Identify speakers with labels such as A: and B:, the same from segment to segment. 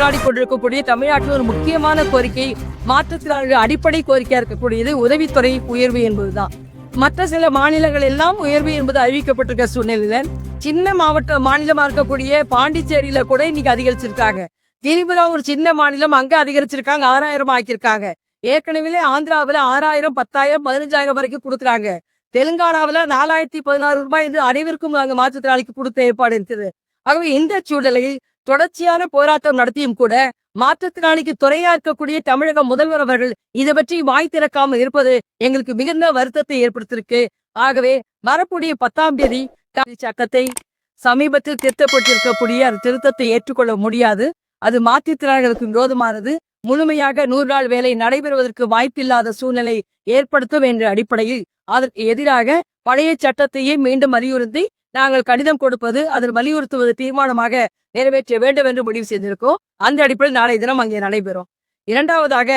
A: போராடி கொண்டிருக்கக்கூடிய தமிழ்நாட்டில் ஒரு முக்கியமான கோரிக்கை மாற்றுத்திறனாளர்கள் அடிப்படை கோரிக்கையா இருக்கக்கூடியது உதவித்துறை உயர்வு என்பதுதான். மற்ற சில மாநிலங்கள் எல்லாம் உயர்வு என்பது அறிவிக்கப்பட்டிருக்க சூழ்நிலையில சின்ன மாவட்ட மாநிலமா இருக்கக்கூடிய பாண்டிச்சேரியில கூட இன்னைக்கு அதிகரிச்சிருக்காங்க. திரிபுரா ஒரு சின்ன மாநிலம் அங்க அதிகரிச்சிருக்காங்க ஆறாயிரம் ஆக்கியிருக்காங்க. ஏற்கனவே ஆந்திராவில ஆறாயிரம் பத்தாயிரம் பதினஞ்சாயிரம் வரைக்கும் கொடுக்குறாங்க. தெலுங்கானாவுல நாலாயிரத்தி பதினாறு ரூபாய் என்று அனைவருக்கும் அங்க மாற்றுத்திறனாளிக்கு கொடுத்த ஏற்பாடு இருக்குது. ஆகவே இந்த சூழலில் தொடர்ச்சியான போராட்டம் நடத்தியும் கூட மாற்றுத்திறனாளிக்கு துறையா இருக்கக்கூடிய தமிழக முதல்வர் அவர்கள் இதை பற்றி வாய் திறக்காமல் இருப்பது எங்களுக்கு மிகுந்த வருத்தத்தை ஏற்படுத்தியிருக்கு. ஆகவே வரக்கூடிய பத்தாம் தேதி காதி சட்டத்தை சமீபத்தில் திருத்தப்பட்டிருக்கக்கூடிய அந்த திருத்தத்தை ஏற்றுக்கொள்ள முடியாது. அது மாற்றுத்திறனாளிகளுக்கு விரோதமானது. முழுமையாக நூறு நாள் வேலை நடைபெறுவதற்கு வாய்ப்பில்லாத சூழ்நிலை ஏற்படுத்தும் என்ற அடிப்படையில் அதற்கு எதிராக பழைய சட்டத்தையே மீண்டும் வலியுறுத்தி நாங்கள் கடிதம் கொடுப்பது அதில் வலியுறுத்துவது தீர்மானமாக நிறைவேற்ற வேண்டும் என்று முடிவு செய்திருக்கோம். அந்த அடிப்படையில் நாளை தினம் அங்கே நடைபெறும். இரண்டாவதாக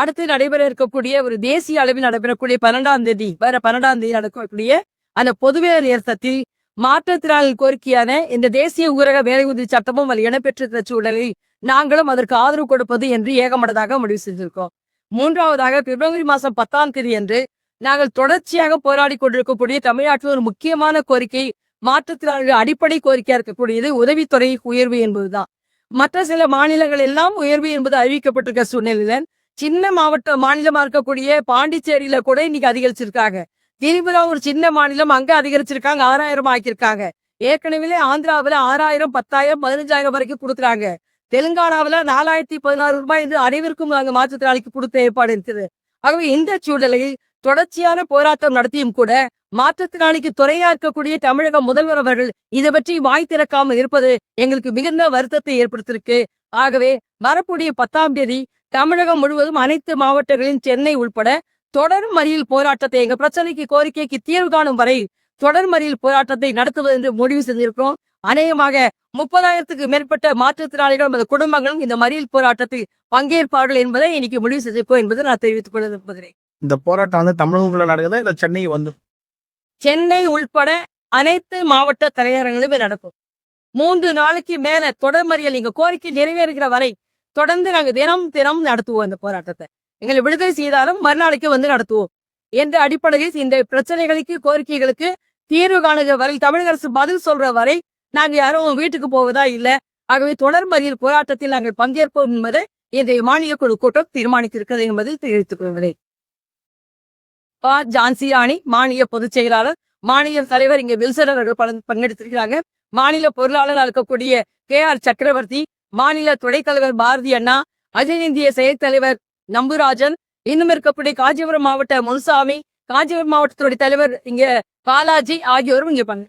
A: அடுத்து நடைபெற இருக்கக்கூடிய ஒரு தேசிய அளவில் நடைபெறக்கூடிய பன்னெண்டாம் தேதி வர பன்னெண்டாம் தேதி நடக்கக்கூடிய அந்த பொதுவேறு ஏற்றத்தில் மாற்றுத்திறனாளி கோரிக்கையான இந்த தேசிய ஊரக வேலை உறுதி சட்டமும் அதில் இடம்பெற்றிருக்கிற சூழலில் நாங்களும் அதற்கு ஆதரவு கொடுப்பது என்று ஏகமனதாக முடிவு செய்திருக்கோம். மூன்றாவதாக பிப்ரவரி மாதம் பத்தாம் தேதி அன்று நாங்கள் தொடர்ச்சியாக போராடி கொண்டிருக்கக்கூடிய தமிழ்நாட்டில் ஒரு முக்கியமான கோரிக்கை மாற்றுத்திறனாளிகள் அடிப்படை கோரிக்கையா இருக்கக்கூடியது உதவித்துறை உயர்வு என்பதுதான். மற்ற சில மாநிலங்கள் எல்லாம் உயர்வு என்பது அறிவிக்கப்பட்டிருக்க சூழ்நிலையில சின்ன மாவட்ட மாநிலமா இருக்கக்கூடிய பாண்டிச்சேரியில கூட இன்னைக்கு அதிகரிச்சிருக்காங்க. திரிபுரா ஒரு சின்ன மாநிலம் அங்க அதிகரிச்சிருக்காங்க ஆறாயிரம் ஆக்கியிருக்காங்க. ஏற்கனவே ஆந்திராவுல ஆறாயிரம் பத்தாயிரம் பதினஞ்சாயிரம் வரைக்கும் கொடுக்குறாங்க. தெலுங்கானாவுல நாலாயிரத்தி பதினாறு ரூபாய் என்று அனைவருக்கும் அங்க மாற்றுத்திறனாளிக்கு கொடுத்த ஏற்பாடு இருக்குது. ஆகவே இந்த சூழலில் தொடர்ச்சியான போராட்டம் நடத்தியும் கூட மாற்றுத்திறனாளிக்கு துறையா இருக்கக்கூடிய தமிழக முதல்வர் அவர்கள் இதை பற்றி வாய் திறக்காமல் இருப்பது எங்களுக்கு மிகுந்த வருத்தத்தை ஏற்படுத்தியிருக்கு. ஆகவே வரக்கூடிய பத்தாம் தேதி தமிழகம் முழுவதும் அனைத்து மாவட்டங்களின் சென்னை உள்பட தொடர் மறியல் போராட்டத்தை எங்க பிரச்சனைக்கு கோரிக்கைக்கு தீர்வு காணும் வரை தொடர் மறியல் போராட்டத்தை நடத்துவது என்று முடிவு செய்திருக்கிறோம். அநேகமாக முப்பதாயிரத்துக்கு மேற்பட்ட மாற்றுத்திறனாளிகள் நமது குடும்பங்களும் இந்த மறியல் போராட்டத்தில் பங்கேற்பார்கள் என்பதை இன்னைக்கு முடிவு செய்திருப்போம் என்பதை நான் தெரிவித்துக் கொள்ள விரும்புகிறேன்
B: இந்த போராட்டம் வந்து தமிழகத்துல நடக்குதா? இல்ல சென்னை வந்து?
A: சென்னை உள்பட அனைத்து மாவட்ட தலைநகரங்களுமே நடக்கும். மூன்று நாளைக்கு மேல தொடர் மறியல் எங்க கோரிக்கை நிறைவேறுகிற வரை தொடர்ந்து நாங்க தினம் தினம் நடத்துவோம் இந்த போராட்டத்தை. எங்களை விடுதலை செய்தாலும் மறுநாளைக்கு வந்து நடத்துவோம். என்ற அடிப்படையில் இந்த பிரச்சனைகளுக்கு கோரிக்கைகளுக்கு தீர்வு காணுகிற வரை தமிழக அரசு பதில் சொல்ற வரை நாங்க யாரும் வீட்டுக்கு போவதா இல்லை. ஆகவே தொடர் மறியல் போராட்டத்தில் நாங்கள் பங்கேற்போம் என்பதை இன்றைய மாநில குழு கூட்டம் தீர்மானித்திருக்கிறது என்பதை தெரிவித்துக் கொள்கிறேன். பா ஜான்சியானி மாநில பொதுச் செயலாளர். மாநில தலைவர் இங்க வில்சன் அவர்கள் பங்கெடுத்திருக்கிறாங்க. மாநில பொருளாளராக இருக்கக்கூடிய கே. ஆர். சக்கரவர்த்தி மாநில துணைத் தலைவர் பாரதி அண்ணா அகில இந்திய செயல் தலைவர் நம்புராஜன் இன்னும் இருக்கக்கூடிய காஞ்சிபுரம் மாவட்ட முனுசாமி காஞ்சிபுரம் மாவட்டத்துடைய தலைவர் இங்க பாலாஜி ஆகியோரும் இங்க பங்கு